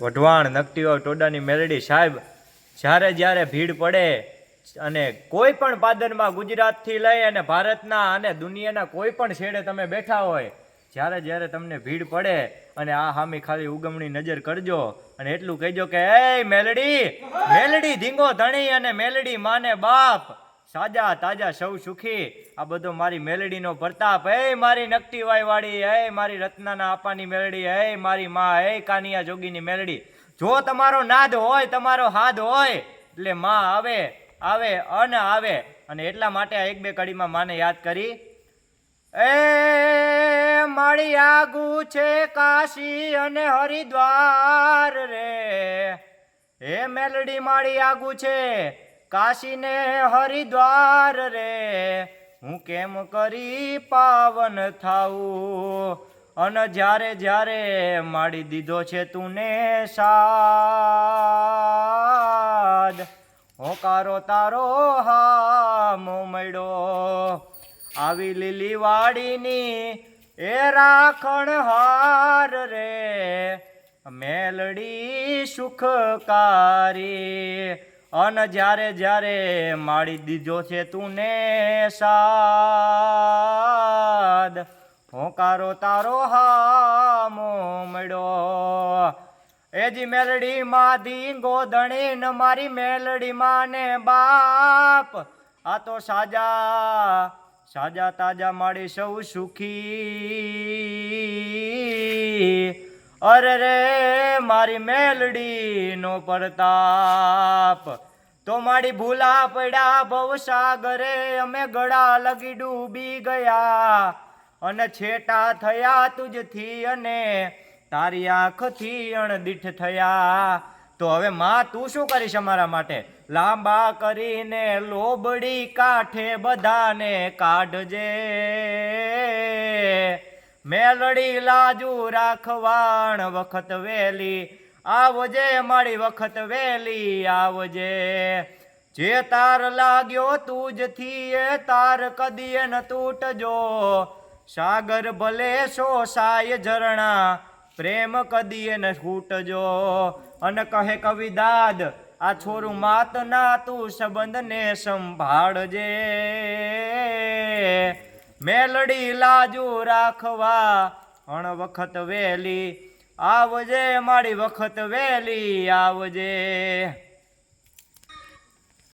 વઢવાણ નકટીઓ ટોડાની મેલડી સાહેબ, જ્યારે જ્યારે ભીડ પડે અને કોઈ પણ પાદરમાં ગુજરાતથી લઈ અને ભારતના અને દુનિયાના કોઈ પણ છેડે તમે બેઠા હોય, જ્યારે જ્યારે તમને ભીડ પડે અને આ હામી ખાલી ઉગમણી નજર કરજો અને એટલું કહેજો કે એ મેલડી મેલડી ધીંગો ધણી અને મેલડી માને બાપ. સાજા, તાજા, સૌ સુખી. આ બધો મારી મેલડીનો પ્રતાપ. હે મારી નકટીવાય વાળી હે મારી રત્નાના આપાની મેલડી, હે મારી માં, હે કાનિયા જોગીની મેલડી. જો તમારો નાદ હોય, તમારો હાદ હોય, એટલે માં આવે આવે, અન આવે. અને એટલા માટે આ એક બે કડીમાં માને યાદ કરી. એ મારી આગુ છે કાશી અને હરિદ્વાર રે. હે મેલડી મારી આગુ છે. કાશી ને હરિદ્વાર રે. હું કેમ કરી પાવન થાઉં? અને જ્યારે જ્યારે માડી દીધો છે તુને સાદ, હોકારો તારો હામો મળ્યો. આવી લીલી વાડીની એ રાખણ હાર રે. મેલડી સુખકારી. અન જ્યારે જ્યારે માળી દીધો છે તું ને સાદ, હોકારો તારો હામો મળ્યો. એજી મેલડી માધી ગોધણી ન મારી મેલડી માને બાપ. આ તો સાજા સાજા તાજા માળી સૌ સુખી. અરે રે, મારી મેલડી નો પ્રતાપ. તો મારી ભૂલા પડ્યા ભવસાગરે અમે ગળા લગી ડૂબી ગયા. અને છેટા થયા તુજથી અને તારી આંખથી અણદીઠ થયા. તો હવે માં, તું શું કરીશ અમારા માટે? લાંબા કરીને લોબડી કાંઠે બધાને કાઢજે. મેલડી લાજુ રાખવાણ વખત વેલી, આવજે મારી વખત વેલી, આવજે. જે તાર લાગ્યો તુજથી એ તાર કદીએ ન તૂટજો. સાગર ભલે શોષાય ઝરણા, પ્રેમ કદીએ ન છૂટજો. અને કહે કવિ દાદ, આ છોરું માત ના તું સંબંધને સંભાળજે. મેલડી લાજુ રાખવા અણ વખત વેલી. આવજે મારી વખત વેલી આવજે.